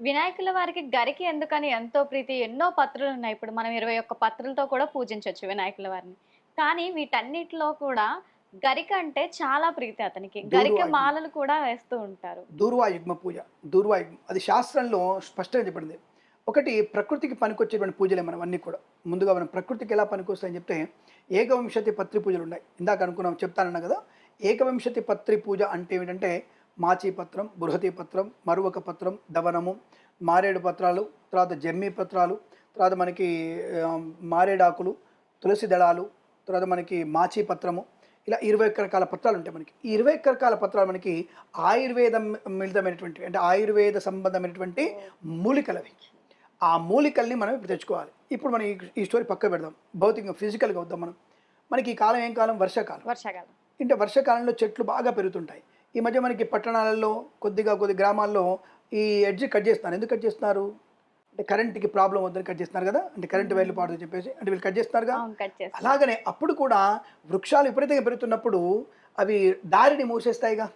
వినాయకుల వారికి గరికి ఎందుకని ఎంతో ప్రీతి ఎన్నో పత్రులు ఉన్నాయి ఇప్పుడు మనం ఇరవై ఒక్క పత్రులతో కూడా పూజించవచ్చు వినాయకుల వారిని. కానీ వీటన్నిటిలో కూడా గరిక అంటే చాలా ప్రీతి అతనికి. గరిక. మాలలు కూడా వేస్తూ ఉంటారు. దూర్వాయుగ్మ పూజ దూర్వాయుగ్మ. అది శాస్త్రంలో స్పష్టంగా చెప్పబడింది. ఒకటి ప్రకృతికి పనికొచ్చేటువంటి పూజలే మనం అన్నీ కూడా. ముందుగా మనం ప్రకృతికి ఎలా పనికొస్తాయని చెప్తే ఏకవింశతి పత్రి పూజలు ఉన్నాయి. ఇందాక అనుకున్నాం చెప్తానన్నా కదా. ఏకవింశతి పత్రి పూజ అంటే ఏమిటంటే మాచి పత్రం బృహతి పత్రం మరువక పత్రం దవనము మారేడు పత్రాలు తర్వాత జమ్మి పత్రాలు తర్వాత మనకి మారేడాకులు తులసి దళాలు తర్వాత మనకి మాచి పత్రము. ఇలా ఇరవై ఒక్క రకాల పత్రాలు ఉంటాయి మనకి. ఈ ఇరవై ఒక్క రకాల పత్రాలు మనకి ఆయుర్వేదం మిళితమైనటువంటి అంటే ఆయుర్వేద సంబంధమైనటువంటి మూలికలవి ఆ మూలికల్ని మనం ఇప్పుడు తెచ్చుకోవాలి. ఇప్పుడు మనం ఈ- ఈ స్టోరీ పక్క పెడదాం. భౌతికంగా ఫిజికల్గా వద్దాం మనం. మనకి ఈ కాలం ఏం కాలం? వర్షాకాలం. వర్షాకాలం. అంటే వర్షాకాలంలో చెట్లు బాగా పెరుగుతుంటాయి. ఈ మధ్య మనకి పట్టణాలలో కొద్దిగా కొద్ది గ్రామాల్లో ఈ ఎడ్జ్ కట్ చేస్తున్నారు. ఎందుకు కట్ చేస్తున్నారు? అంటే కరెంట్కి ప్రాబ్లం వద్దని కట్ చేస్తున్నారు కదా? అంటే కరెంట్ వైర్లు పాడదని చెప్పేసి. అంటే వీళ్ళు కట్ చేస్తున్నారుగా? చేస్తాం అలాగనే అప్పుడు కూడా వృక్షాలు విపరీతంగా పెరుగుతున్నప్పుడు అవి దారిని మూసేస్తాయిగా.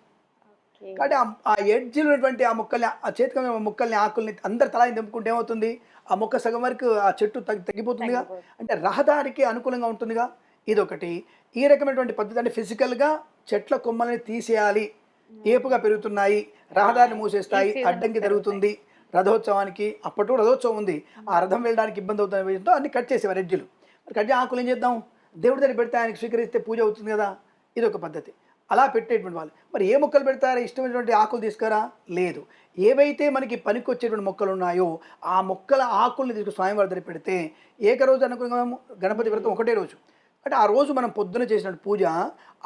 కాబట్టి ఆ- ఎడ్జ్ ఉన్నటువంటి ఆ మొక్కల్ని ఆ చేతికి మొక్కల్ని ఆకుల్ని అందరు తలాని తెంపుకుంటే ఏమవుతుంది? ఆ మొక్క సగం వరకు ఆ చెట్టు తగ్గి తగ్గిపోతుందిగా. తగ్గిపోతుంది. అంటే రహదారికి అనుకూలంగా ఉంటుందిగా. ఇదొకటి. ఈ రకమైనటువంటి పద్ధతి అంటే ఫిజికల్గా చెట్ల కొమ్మల్ని తీసేయాలి. ఏపుగా పెరుగుతున్నాయి రహదారిని మూసేస్తాయి అడ్డంకి జరుగుతుంది. రథోత్సవానికి అప్పటి రథోత్సవం ఉంది. ఆ రథం వెళ్ళడానికి ఇబ్బంది అవుతున్న విషయంతో అన్ని కట్ చేసేవారు ఎడ్జులు మరి కట్ చేసి ఆకులు ఏం చేద్దాం? దేవుడి దగ్గర పెడితే ఆయనకి స్వీకరిస్తే పూజ అవుతుంది కదా? ఇది ఒక పద్ధతి. అలా పెట్టేటువంటి వాళ్ళు. మరి ఏ మొక్కలు పెడతారా? ఇష్టమైనటువంటి ఆకులు తీసుకురా? లేదు. ఏవైతే మనకి పనికొచ్చేటువంటి మొక్కలు ఉన్నాయో ఆ మొక్కల ఆకుల్ని తీసుకు స్వామివారి దగ్గర పెడితే ఏకరోజు అనుకున్నాము గణపతి వ్రతం ఒకటే రోజు. అంటే ఆ రోజు మనం పొద్దున చేసిన పూజ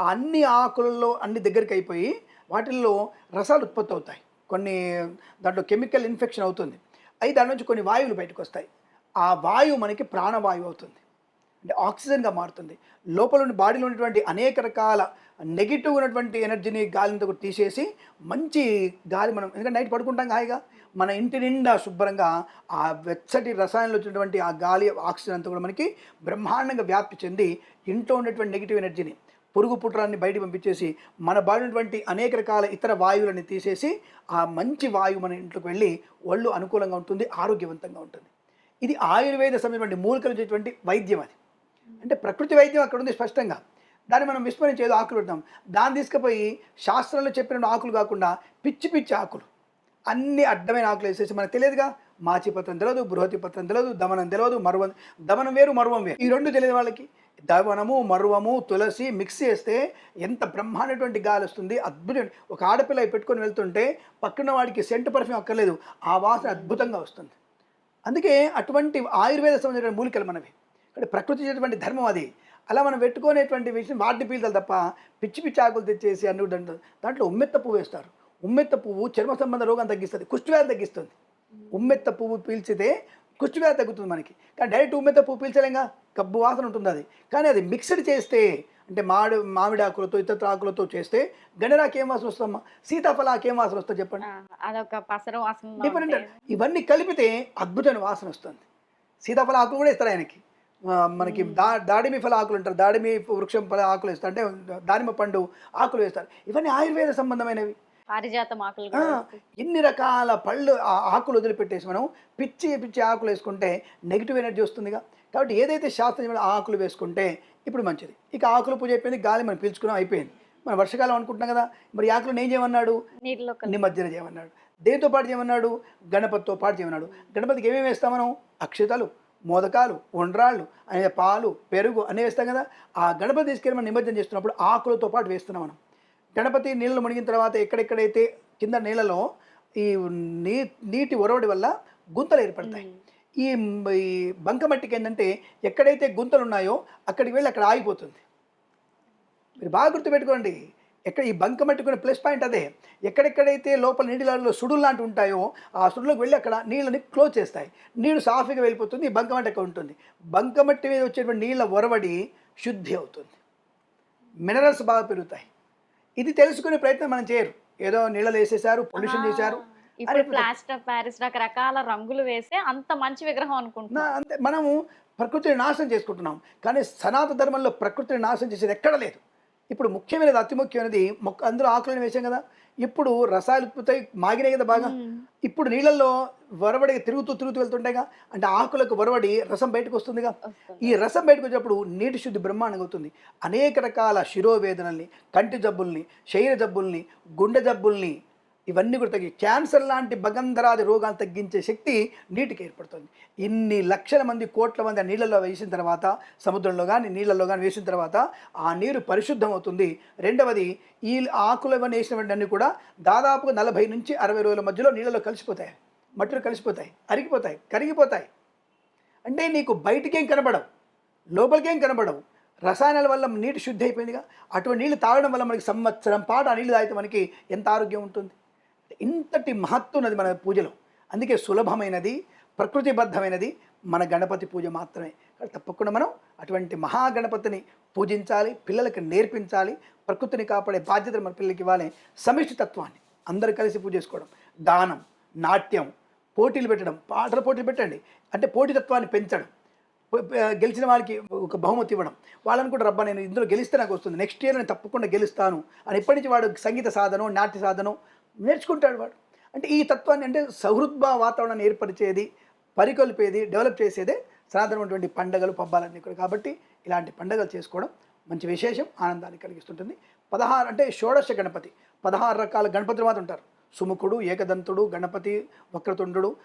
అన్ని ఆకులలో అన్ని దగ్గరికి అయిపోయి వాటిల్లో రసాలు ఉత్పత్తి అవుతాయి. కొన్ని దాంట్లో కెమికల్ ఇన్ఫెక్షన్ అవుతుంది. అవి దాని నుంచి కొన్ని వాయువులు బయటకు వస్తాయి. ఆ వాయువు మనకి ప్రాణవాయువు అవుతుంది. అంటే ఆక్సిజన్గా మారుతుంది. లోపల ఉన్న బాడీలో ఉన్నటువంటి అనేక రకాల నెగిటివ్ ఉన్నటువంటి ఎనర్జీని గాలిని కూడా తీసేసి మంచి గాలి మనం ఎందుకంటే నైట్ పడుకుంటాం హాయిగా. మన ఇంటి నిండా శుభ్రంగా ఆ వెచ్చటి రసాయనాలు వచ్చినటువంటి ఆ గాలి ఆక్సిజన్ అంతా కూడా మనకి బ్రహ్మాండంగా వ్యాప్తి చెంది ఇంట్లో ఉన్నటువంటి నెగిటివ్ ఎనర్జీని పురుగు పుట్రాన్ని బయట పంపించేసి మన బాడీ ఉన్నటువంటి అనేక రకాల ఇతర వాయువులని తీసేసి ఆ మంచి వాయువు మన ఇంట్లోకి వెళ్ళి ఒళ్ళు అనుకూలంగా ఉంటుంది ఆరోగ్యవంతంగా ఉంటుంది. ఇది ఆయుర్వేద సంబంధించిన మూలికలు చేసేటువంటి వైద్యం అది. అంటే ప్రకృతి వైద్యం అక్కడ ఉంది స్పష్టంగా. దాన్ని మనం విస్మరించి ఏదో ఆకులు పెడతాం దాన్ని తీసుకుపోయి శాస్త్రంలో చెప్పిన ఆకులు కాకుండా పిచ్చి పిచ్చి ఆకులు. అన్ని అడ్డమైన ఆకులు వేసేసి మనకు తెలియదుగా? మాచి పత్రం తెలియదు బృహతి పత్రం తెలియదు దమనం తెలియదు మరువం దమనం వేరు మరువం వేరు. ఈ రెండు తెలియదు వాళ్ళకి దమనము మరువము తులసి మిక్స్ చేస్తే ఎంత బ్రహ్మాండటువంటి గాలి వస్తుంది అద్భుతం. ఒక ఆడపిల్ల పెట్టుకొని వెళ్తుంటే పక్కన వాడికి సెంట్ పర్ఫ్యూమ్ అక్కర్లేదు ఆ వాసన అద్భుతంగా వస్తుంది. అందుకే అటువంటి ఆయుర్వేద సంబంధించిన మూలికలు మనవి. అంటే ప్రకృతి చేసేటువంటి ధర్మం అది. అలా మనం పెట్టుకునేటువంటి విషయం వాటిని పీల్చాలి తప్ప పిచ్చి పిచ్చి ఆకులు తెచ్చేసి అన్ని దాంట్లో దాంట్లో ఉమ్మెత్త పువ్వు వేస్తారు. ఉమ్మెత్త పువ్వు చర్మ సంబంధ రోగం తగ్గిస్తుంది కుష్ఠవ్యాధి తగ్గిస్తుంది. ఉమ్మెత్త పువ్వు పీల్చితే కుష్ఠవ్యాధి తగ్గుతుంది మనకి. కానీ డైరెక్ట్ ఉమ్మెత్త పువ్వు పీల్చలేంగా? కబ్బు వాసన ఉంటుంది అది. కానీ అది మిక్స్డ్ చేస్తే అంటే మామిడి మామిడి ఆకులతో ఇతర ఆకులతో చేస్తే గణరాకి ఏం వాసన వస్తుందమ్మా? సీతాఫలాకి ఏం వాసన వస్తుంది చెప్పండి? అదొక పసరు వాసన డిఫరెంట్ ఇవన్నీ కలిపితే అద్భుతమైన వాసన వస్తుంది. సీతాఫల ఆకులు కూడా ఇస్తారు ఆయనకి. మనకి దా దాడిమి ఫల ఆకులు అంటారు. దాడిమి వృక్షం ఫల ఆకులు వేస్తారు. అంటే దానిమ్మ పండు ఆకులు వేస్తారు. ఇవన్నీ ఆయుర్వేద సంబంధమైనవి. పారిజాతం ఆకులు. ఇన్ని రకాల పళ్ళు ఆ ఆకులు వదిలిపెట్టేసి మనం పిచ్చి పిచ్చి ఆకులు వేసుకుంటే నెగిటివ్ ఎనర్జీ వస్తుందిగా. కాబట్టి ఏదైతే శాస్త్రం ఆకులు వేసుకుంటే ఇప్పుడు మంచిది. ఇక ఆకులు పూజ అయిపోయింది గాలి మనం పీల్చుకున్నాం అయిపోయింది. మనం వర్షకాలం అనుకుంటున్నాం కదా మరి ఆకులు ఏం చేయమన్నాడు? నిమజ్జన చేయమన్నాడు. దేనితో పాటు చేయమన్నాడు? గణపతితో పాటు చేయమన్నాడు. గణపతికి ఏమేమి వేస్తాం మనం? అక్షతలు మోదకాలు ఉండ్రాళ్ళు అనే పాలు పెరుగు అన్నీ వేస్తాం కదా. ఆ గణపతి తీసుకెళ్ళి మనం నిమజ్జనం చేస్తున్నప్పుడు ఆకులతో పాటు వేస్తున్నాం మనం. గణపతి నీళ్ళు మునిగిన తర్వాత ఎక్కడెక్కడైతే కింద నీళ్ళలో ఈ నీ నీటి ఒరవడి వల్ల గుంతలు ఏర్పడతాయి. ఈ బంకమట్టికి ఏంటంటే ఎక్కడైతే గుంతలు ఉన్నాయో అక్కడికి వెళ్ళి అక్కడ ఆగిపోతుంది. మీరు బాగా గుర్తుపెట్టుకోండి ఎక్కడ ఈ బంకమట్టుకునే ప్లస్ పాయింట్ అదే. ఎక్కడెక్కడైతే లోపల నీటిలో సుడులు లాంటివి ఉంటాయో ఆ సుడులోకి వెళ్ళి అక్కడ నీళ్ళని క్లోజ్ చేస్తాయి. నీళ్ళు సాఫీగా వెళ్ళిపోతుంది ఈ బంకమట్టి అక్కడ ఉంటుంది. బంకమట్టి మీద వచ్చేటువంటి నీళ్ళ ఒరవడి శుద్ధి అవుతుంది. మినరల్స్ బాగా పెరుగుతాయి. ఇది తెలుసుకునే ప్రయత్నం మనం చేయరు. ఏదో నీళ్ళలో వేసేసారు పొల్యూషన్ చేశారు. ఇప్పుడు ప్లాస్టర్ ప్యారిస్ రకరకాల రంగులు వేసి అంత మంచి విగ్రహం అనుకుంటున్నా. అంతే మనము ప్రకృతిని నాశనం చేసుకుంటున్నాం. కానీ సనాతన ధర్మంలో ప్రకృతిని నాశనం చేసేది ఎక్కడ లేదు. ఇప్పుడు ముఖ్యమైనది అతి ముఖ్యమైనది మొక్క అందులో ఆకులను వేసాం కదా. ఇప్పుడు రసాయలు ఉత్పత్తి మాగినాయి కదా బాగా. ఇప్పుడు నీళ్ళల్లో వరవడి తిరుగుతూ తిరుగుతూ వెళ్తుంటాయిగా అంటే ఆకులకు వరవడి రసం బయటకు వస్తుందిగా. వస్తుంది. ఈ రసం బయటకు వచ్చినప్పుడు నీటి శుద్ధి బ్రహ్మాండంగా అవుతుంది. అనేక రకాల శిరోవేదనల్ని కంటి జబ్బుల్ని శరీర జబ్బుల్ని గుండె జబ్బుల్ని ఇవన్నీ కూడా తగ్గి క్యాన్సర్ లాంటి భగంధరాది రోగాలు తగ్గించే శక్తి నీటికి ఏర్పడుతుంది. ఇన్ని లక్షల మంది కోట్ల మంది ఆ నీళ్ళలో వేసిన తర్వాత సముద్రంలో కానీ నీళ్ళల్లో కానీ వేసిన తర్వాత ఆ నీరు పరిశుద్ధం అవుతుంది రెండవది ఈ ఆకులు ఇవన్నీ వేసినవన్నీ కూడా దాదాపుగా నలభై నుంచి అరవై రోజుల మధ్యలో నీళ్ళలో కలిసిపోతాయి. మట్టిలో కలిసిపోతాయి. అరిగిపోతాయి. కరిగిపోతాయి. అంటే నీకు బయటికేం కనబడవు. లోపలికేం కనబడవు. రసాయనాల వల్ల నీటి శుద్ధి అయిపోయిందిగా. అటువంటి నీళ్ళు తాగడం వల్ల మనకి సంవత్సరం పాటు ఆ నీళ్ళు తాగితే మనకి ఎంత ఆరోగ్యం ఉంటుంది? ఇంతటి మహత్వం ఉన్నది మన పూజలో. అందుకే సులభమైనది ప్రకృతిబద్ధమైనది మన గణపతి పూజ మాత్రమే. తప్పకుండా మనం అటువంటి మహాగణపతిని పూజించాలి పిల్లలకు నేర్పించాలి ప్రకృతిని కాపాడే బాధ్యతలు మన పిల్లలకి ఇవ్వాలి. సమిష్టి తత్వాన్ని అందరూ కలిసి పూజ చేసుకోవడం దానం నాట్యం పోటీలు పెట్టడం పాటల పోటీలు పెట్టండి. అంటే పోటీతత్వాన్ని పెంచడం. గెలిచిన వాళ్ళకి ఒక బహుమతి ఇవ్వడం. వాళ్ళని కూడా రబ్బా నేను ఇందులో గెలిస్తే నాకు వస్తుంది. నెక్స్ట్ ఇయర్ నేను తప్పకుండా గెలుస్తాను. అని ఎప్పటి నుంచి వాడు సంగీత సాధనం నాట్య సాధనం నేర్చుకుంటాడు వాడు. అంటే ఈ తత్వాన్ని అంటే సహృద్భావ వాతావరణాన్ని ఏర్పరిచేది పరికొల్పేది డెవలప్ చేసేదే సాధారణమైనటువంటి పండగలు పబ్బాలన్నీ కూడా. కాబట్టి ఇలాంటి పండగలు చేసుకోవడం మంచి విశేషం ఆనందాన్ని కలిగిస్తుంటుంది. పదహారు అంటే షోడశ గణపతి. పదహారు రకాల గణపతులు మాత్రం ఉంటారు. సుముఖుడు ఏకదంతుడు గణపతి వక్రతుండు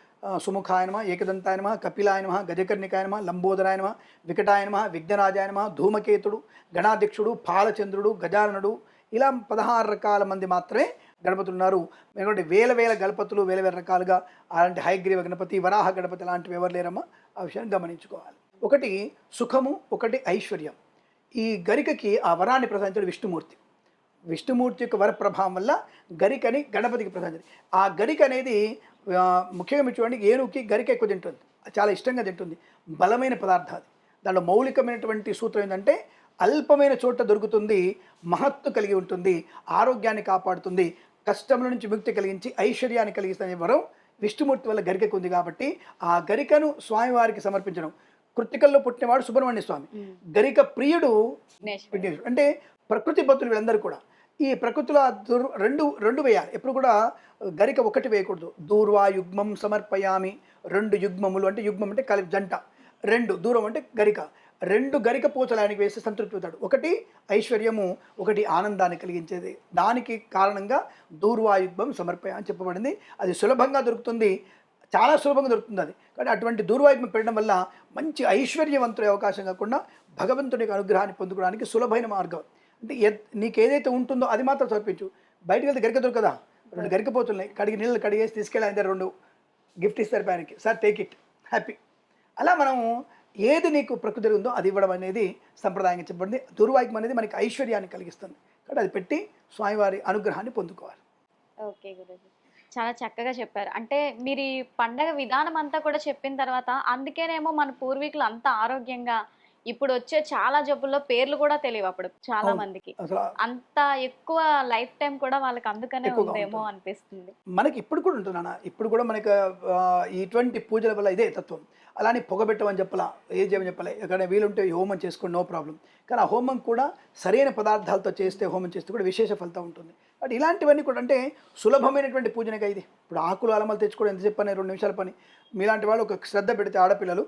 సుముఖాయనమ ఏకదంతాయనమ కపిలాయనమ గజకర్ణికాయనమ లంబోదరాయనమ వికటాయనమ విఘ్నరాజాయనమ ధూమకేతుడు గణాధ్యక్షుడు పాలచంద్రుడు గజాననుడు. ఇలా పదహారు రకాల మంది మాత్రమే గణపతులు ఉన్నారు ఎందుకంటే వేల వేల గణపతులు వేల వేల రకాలుగా అలాంటి హైగ్రీవ గణపతి వరాహ గణపతి లాంటివి ఎవరు లేరమ్మా? ఆ విషయాన్ని గమనించుకోవాలి. ఒకటి సుఖము ఒకటి ఐశ్వర్యం. ఈ గరికకి ఆ వరాన్ని ప్రసాదించాడు విష్ణుమూర్తి. విష్ణుమూర్తి యొక్క వరప్రభావం వల్ల గరికని గణపతికి ప్రసాదించారు ఆ గరిక అనేది ముఖ్యంగా మీరు చూడండి ఏనుగుకి గరిక ఎక్కువ తింటుంది. చాలా ఇష్టంగా తింటుంది. బలమైన పదార్థం అది. దాంట్లో మౌలికమైనటువంటి సూత్రం ఏంటంటే అల్పమైన చోట దొరుకుతుంది మహత్తు కలిగి ఉంటుంది ఆరోగ్యాన్ని కాపాడుతుంది కష్టముల నుంచి విముక్తి కలిగించి ఐశ్వర్యాన్ని కలిగిస్తున్న వరం విష్ణుమూర్తి వల్ల గరికకు ఉంది కాబట్టి ఆ గరికను స్వామివారికి సమర్పించడం. కృతికల్లో పుట్టినవాడు సుబ్రహ్మణ్య స్వామి. గరిక ప్రియుడు విఘ్నేశ్వరుడు. అంటే ప్రకృతి భక్తులు వీళ్ళందరూ కూడా. ఈ ప్రకృతిలో రెండు రెండు వేయాలి. ఎప్పుడు కూడా గరిక ఒకటి వేయకూడదు. దూర్వా యుగ్మం సమర్పయామి. రెండు యుగ్మములు అంటే యుగ్మం అంటే కలిపి జంట. రెండు దూరం అంటే గరిక. రెండు గరిక పూతలు ఆయనకి వేసి సంతృప్తి అవుతాడు. ఒకటి ఐశ్వర్యము ఒకటి ఆనందాన్ని కలిగించేది. దానికి కారణంగా దూర్వాయుగ్మం సమర్పయ అని చెప్పబడింది. అది సులభంగా దొరుకుతుంది. చాలా సులభంగా దొరుకుతుంది అది. కానీ అటువంటి దూర్వాయుగ్మం పెట్టడం వల్ల మంచి ఐశ్వర్యవంతుల అవకాశం కాకుండా భగవంతుడి యొక్క అనుగ్రహాన్ని పొందుకోవడానికి సులభమైన మార్గం. అంటే నీకు ఏదైతే ఉంటుందో అది మాత్రం సమర్పించు. బయటకు వెళ్తే గరిక దొరకదా? రెండు గరికపోతున్నాయి కడిగి నీళ్ళు కడిగేసి తీసుకెళ్ళి ఆయన రెండు గిఫ్ట్ ఇస్తారు పైనకి సార్ టేక్ ఇట్. హ్యాపీ. అలా మనం ఏది నీకు ప్రకృతి ఉందో అది ఇవ్వడం అనేది సంప్రదాయంగా చెప్పబడింది. దుర్వాక్యం అనేది మనకి ఐశ్వర్యాన్ని కలిగిస్తుంది. కాబట్టి అది పెట్టి స్వామివారి అనుగ్రహాన్ని పొందుకోవాలి. ఓకే గురుజీ. చాలా చక్కగా చెప్పారు. అంటే మీరు ఈ పండగ విధానం అంతా కూడా చెప్పిన తర్వాత అందుకేనేమో మన పూర్వీకులు అంత ఆరోగ్యంగా ఇప్పుడు వచ్చే చాలా జబ్బుల్లో పేర్లు కూడా తెలియవు అప్పుడు చాలా. మందికి. అంత ఎక్కువ లైఫ్ టైం కూడా వాళ్ళకి అందుకనే ఉందేమో. అనిపిస్తుంది. మనకి ఇప్పుడు కూడా ఉంటుంది నాన్న. ఇప్పుడు కూడా మనకి ఇటువంటి పూజల వల్ల ఇదే తత్వం. అలానే పొగబెట్టమని చెప్పలా ఏ చేయమని చెప్పలే. ఎక్కడ వీలుంటే హోమం చేసుకోండి నో ప్రాబ్లం. కానీ ఆ హోమం కూడా సరైన పదార్థాలతో చేస్తే హోమం చేస్తే కూడా విశేష ఫలితం ఉంటుంది. బట్ ఇలాంటివన్నీ కూడా అంటే సులభమైనటువంటి పూజనగా ఇది. ఇప్పుడు ఆకులు అలమలు తెచ్చుకోవడం ఎంత చెప్పని రెండు నిమిషాల పని. మీలాంటి వాళ్ళు ఒక శ్రద్ధ పెడితే ఆడపిల్లలు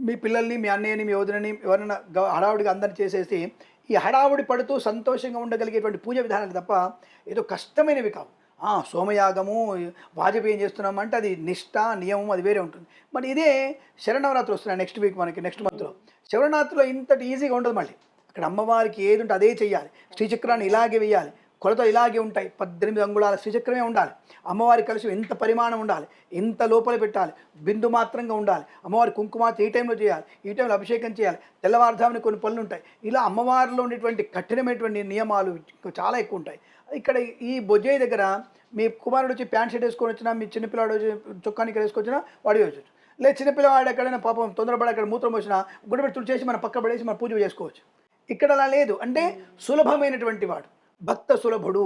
మీ పిల్లల్ని మీ అన్నయ్యని మీ వదినని ఎవరైనా హడావుడిగా అందరిని చేసేసి ఈ హడావుడి పడుతూ సంతోషంగా ఉండగలిగేటువంటి పూజ విధానాలు తప్ప ఏదో కష్టమైనవి కావు. ఆ, సోమయాగము వాజపేయం చేస్తున్నామంటే అది నిష్ట నియమం అది వేరే ఉంటుంది. మరి ఇదే శరణవరాత్రి వస్తున్నాయి నెక్స్ట్ వీక్ మనకి నెక్స్ట్ మంత్లో శరణవరాత్రిలో ఇంతటి ఈజీగా ఉండదు మళ్ళీ. అక్కడ అమ్మవారికి ఏది ఉంటే అదే చెయ్యాలి. శ్రీచక్రాన్ని ఇలాగే వేయాలి. కొలత ఇలాగే ఉంటాయి. పద్దెనిమిది అంగుళాల శ్రీచక్రమే ఉండాలి. అమ్మవారి కలుషం ఎంత పరిమాణం ఉండాలి. ఎంత లోపల పెట్టాలి. బిందు మాత్రంగా ఉండాలి. అమ్మవారి కుంకుమార్తె ఈ టైంలో చేయాలి. ఈ టైంలో అభిషేకం చేయాలి. తెల్లవారుధామని కొన్ని పనులు ఉంటాయి. ఇలా అమ్మవారిలో ఉండేటువంటి కఠినమైనటువంటి నియమాలు చాలా ఎక్కువ ఉంటాయి. ఇక్కడ ఈ బొజ్జయ్య దగ్గర మీ కుమారుడు వచ్చి ప్యాంట్ షర్ట్ వేసుకొని వచ్చినా మీ చిన్నపిల్లాడు వచ్చి చొక్కానికి వేసుకొచ్చినా వాడు వేయచ్చు. లేదు చిన్నపిల్లవాడు ఎక్కడైనా పాపం తొందరపడి అక్కడ మూత్రం వచ్చినా గుడిపెట్టి తుడిచేసి మన పక్క పడేసి మన పూజ చేసుకోవచ్చు. ఇక్కడ అలా లేదు. అంటే సులభమైనటువంటి వాడు. భక్త సులభుడు.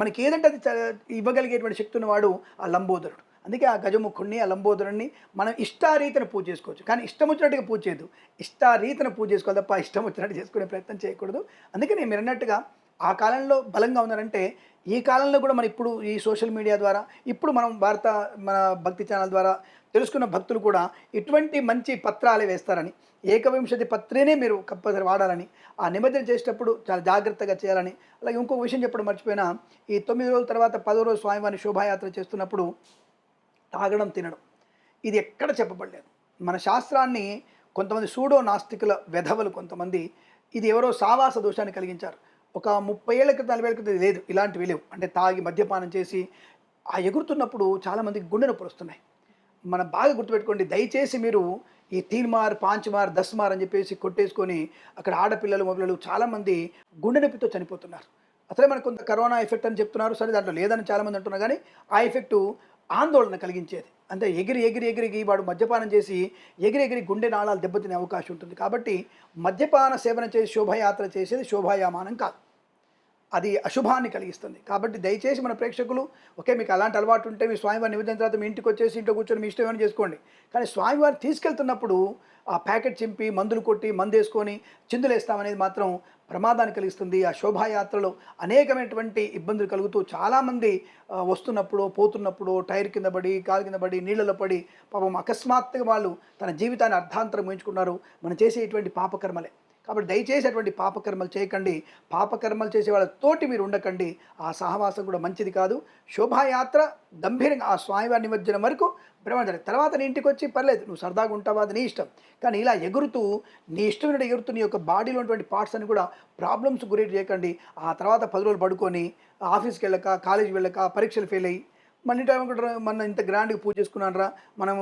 మనకి ఏదంటే అది ఇవ్వగలిగేటువంటి శక్తి ఉన్నవాడు ఆ లంబోదరుడు. అందుకే ఆ గజముఖుణ్ణి ఆ లంబోదరుడిని మనం ఇష్టారీతన పూజ చేసుకోవచ్చు. కానీ ఇష్టం వచ్చినట్టుగా పూజ చేయదు ఇష్టారీతన పూజ చేసుకోవాలి తప్ప ఇష్టం వచ్చినట్టు చేసుకునే ప్రయత్నం చేయకూడదు. అందుకని మీరు అన్నట్టుగా ఆ కాలంలో బలంగా ఉన్నారంటే ఈ కాలంలో కూడా మన ఇప్పుడు ఈ సోషల్ మీడియా ద్వారా ఇప్పుడు మనం భారత మన భక్తి ఛానల్ ద్వారా తెలుసుకున్న భక్తులు కూడా ఇటువంటి మంచి పత్రాలే వేస్తారని ఏకవింశతి పత్రేనే మీరు కంపల్సరీ వాడాలని ఆ నిమజ్జనం చేసేటప్పుడు చాలా జాగ్రత్తగా చేయాలని అలాగే ఇంకొక విషయం చెప్పడం మర్చిపోయినా ఈ తొమ్మిది రోజుల తర్వాత పదో రోజు స్వామివారిని శోభాయాత్ర చేస్తున్నప్పుడు తాగడం తినడం ఇది ఎక్కడ చెప్పబడలేదు. మన శాస్త్రాన్ని కొంతమంది సూడో నాస్తికుల వెధవలు కొంతమంది ఇది ఎవరో సావాస దోషాన్ని కలిగించారు. ఒక ముప్పై ఏళ్ళ క్రితం నలభై ఏళ్ళ క్రితం లేదు. ఇలాంటివి లేవు. అంటే తాగి మద్యపానం చేసి ఆ ఎగురుతున్నప్పుడు చాలామందికి గుండె నొప్పులు వస్తున్నాయి. మనం బాగా గుర్తుపెట్టుకోండి దయచేసి మీరు ఈ తీన్మార్ పాంచ్మార్ దస్మార్ అని చెప్పేసి కొట్టేసుకొని అక్కడ ఆడపిల్లలు మొదలు చాలామంది గుండె నొప్పితో చనిపోతున్నారు. అసలే మనకు కొంత కరోనా ఎఫెక్ట్ అని చెప్తున్నారు. సరే దాంట్లో లేదని చాలామంది అంటున్నారు. కానీ ఆ ఎఫెక్టు ఆందోళన కలిగించేది. అంటే ఎగిరి ఎగిరి ఎగిరిగి వాడు మద్యపానం చేసి ఎగిరి ఎగిరి గుండె నాళాలు దెబ్బతినే అవకాశం ఉంటుంది. కాబట్టి మద్యపాన సేవన చేసి శోభయాత్ర చేసేది శోభాయామానం కాదు. అది అశుభాన్ని కలిగిస్తుంది. కాబట్టి దయచేసి మన ప్రేక్షకులు ఓకే మీకు అలాంటి అలవాటు ఉంటే మీ స్వామివారి నివేదన తర్వాత మీ ఇంటికి వచ్చేసి ఇంట్లో కూర్చొని మీ ఇష్టం ఏమైనా చేసుకోండి. కానీ స్వామివారిని తీసుకెళ్తున్నప్పుడు ఆ ప్యాకెట్ చింపి మందులు కొట్టి మందు వేసుకొని చిందులేస్తామనేది మాత్రం ప్రమాదాన్ని కలిగిస్తుంది. ఆ శోభాయాత్రలో అనేకమైనటువంటి ఇబ్బందులు కలుగుతూ చాలామంది వస్తున్నప్పుడు పోతున్నప్పుడు టైర్ కింద పడి కాలు కింద పడి నీళ్ళలో పడి పాపం అకస్మాత్తుగా వాళ్ళు తన జీవితాన్ని అర్ధాంతరం ఉంచుకున్నారు మనం చేసే ఇటువంటి పాపకర్మలే. కాబట్టి దయచేసి అటువంటి పాపకర్మలు చేయకండి. పాపకర్మలు చేసే వాళ్ళతోటి మీరు ఉండకండి. ఆ సహవాసం కూడా మంచిది కాదు. శోభాయాత్ర గంభీరంగా ఆ స్వామివారి నిమజ్జనం వరకు బ్రహ్మచారి తర్వాత నీ ఇంటికి వచ్చి పర్లేదు నువ్వు సరదాగా ఉంటావా అది నీ ఇష్టం. కానీ ఇలా ఎగురుతూ నీ ఇష్టమైన ఎగురుతూ నీ యొక్క బాడీలో ఉన్నటువంటి పార్ట్స్ అని కూడా ప్రాబ్లమ్స్ గురి చేయకండి. ఆ తర్వాత పది రోజులు పడుకొని ఆఫీస్కి వెళ్ళక కాలేజీకి వెళ్ళక పరీక్షలు ఫెయిల్ అయ్యి మన టైం కూడా మన ఇంత గ్రాండ్గా పూజ చేసుకున్నాను రా మనం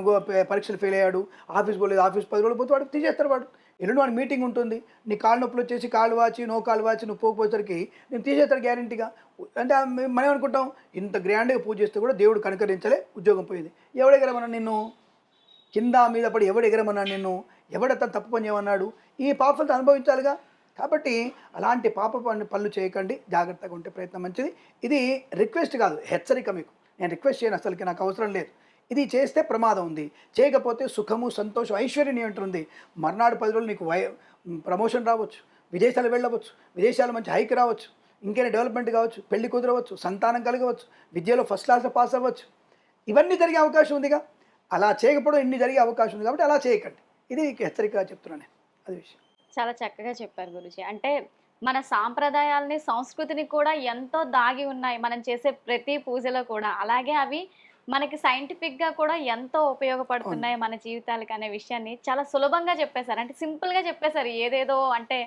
పరీక్షలు ఫెయిల్ అయ్యాడు. ఆఫీస్ పోలేదు ఆఫీస్ పది రోజులు పోతే వాడు తీసేస్తారు వాడు. ఎల్లుండి వాడి మీటింగ్ ఉంటుంది. నీ కాళ్ళ నొప్పులు వచ్చేసి కాళ్ళు వాచి నో కాళ్ళు వాచి నువ్వు పోకపోయేసరికి నేను తీసేస్తాను గ్యారంటీగా అంటే మనం ఏమనుకుంటాం ఇంత గ్రాండ్గా పూజ చేస్తే కూడా దేవుడు కనుకరించలే ఉద్యోగం పోయింది. ఎవడెగరమన్నా నిన్ను? కింద మీద పడి ఎవడు నిన్ను? ఎవడతను తప్పు పని చేయమన్నాడు? ఈ పాపలతో అనుభవించాలిగా? కాబట్టి అలాంటి పాప పని పనులు చేయకండి. జాగ్రత్తగా ఉంటే ప్రయత్నం మంచిది. ఇది రిక్వెస్ట్ కాదు హెచ్చరిక మీకు. నేను రిక్వెస్ట్ చేయను అసలుకి నాకు అవసరం లేదు. ఇది చేస్తే ప్రమాదం ఉంది. చేయకపోతే సుఖము సంతోషం ఐశ్వర్యం ఉంటుంది మర్నాడు పది రోజులు నీకు వై ప్రమోషన్ రావచ్చు. విదేశాలు వెళ్ళవచ్చు. విదేశాలు మంచి హైక్ రావచ్చు. ఇంకేమైనా డెవలప్మెంట్ కావచ్చు. పెళ్ళి కుదరవచ్చు సంతానం కలగవచ్చు. విద్యలో ఫస్ట్ క్లాస్లో పాస్ అవ్వచ్చు. ఇవన్నీ జరిగే అవకాశం ఉందిగా? అలా చేయకపోవడం ఇన్ని జరిగే అవకాశం ఉంది కాబట్టి అలా చేయకండి. ఇది హెచ్చరికగా చెప్తున్నాను అది విషయం. చాలా చక్కగా చెప్పారు గురుజీ. అంటే మన సాంప్రదాయాలని సంస్కృతిని కూడా ఎంతో దాగి ఉన్నాయి. మనం చేసే ప్రతి పూజలో కూడా. అలాగే అవి మనకి సైంటిఫిక్గా కూడా ఎంతో ఉపయోగపడుతున్నాయి మన జీవితాలకు అనే విషయాన్ని చాలా సులభంగా చెప్పేశారు. అంటే సింపుల్గా చెప్పేశారు. ఏదేదో అంటే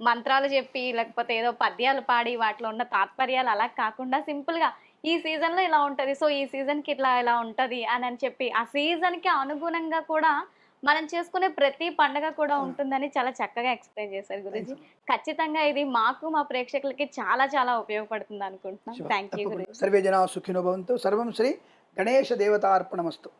మంత్రాలు చెప్పి లేకపోతే ఏదో పద్యాలు పాడి వాటిలో ఉన్న తాత్పర్యాలు అలా కాకుండా సింపుల్గా ఈ సీజన్లో ఇలా ఉంటది. సో ఈ సీజన్కి ఇట్లా ఇలా ఉంటది అని అని చెప్పి ఆ సీజన్కి అనుగుణంగా కూడా మనం చేసుకునే ప్రతి పండగ కూడా ఉంటుందని చాలా చక్కగా ఎక్స్ప్లెయిన్ చేశారు గురుజీ. ఖచ్చితంగా ఇది మాకు మా ప్రేక్షకులకి చాలా చాలా ఉపయోగపడుతుంది అనుకుంటున్నాం. Thank you Guruji. సర్వే జనా సుఖినో భవంతు. సర్వం శ్రీ ಗಣೇಶ ದೇವತಾರ್ಪಣಮಸ್ತು.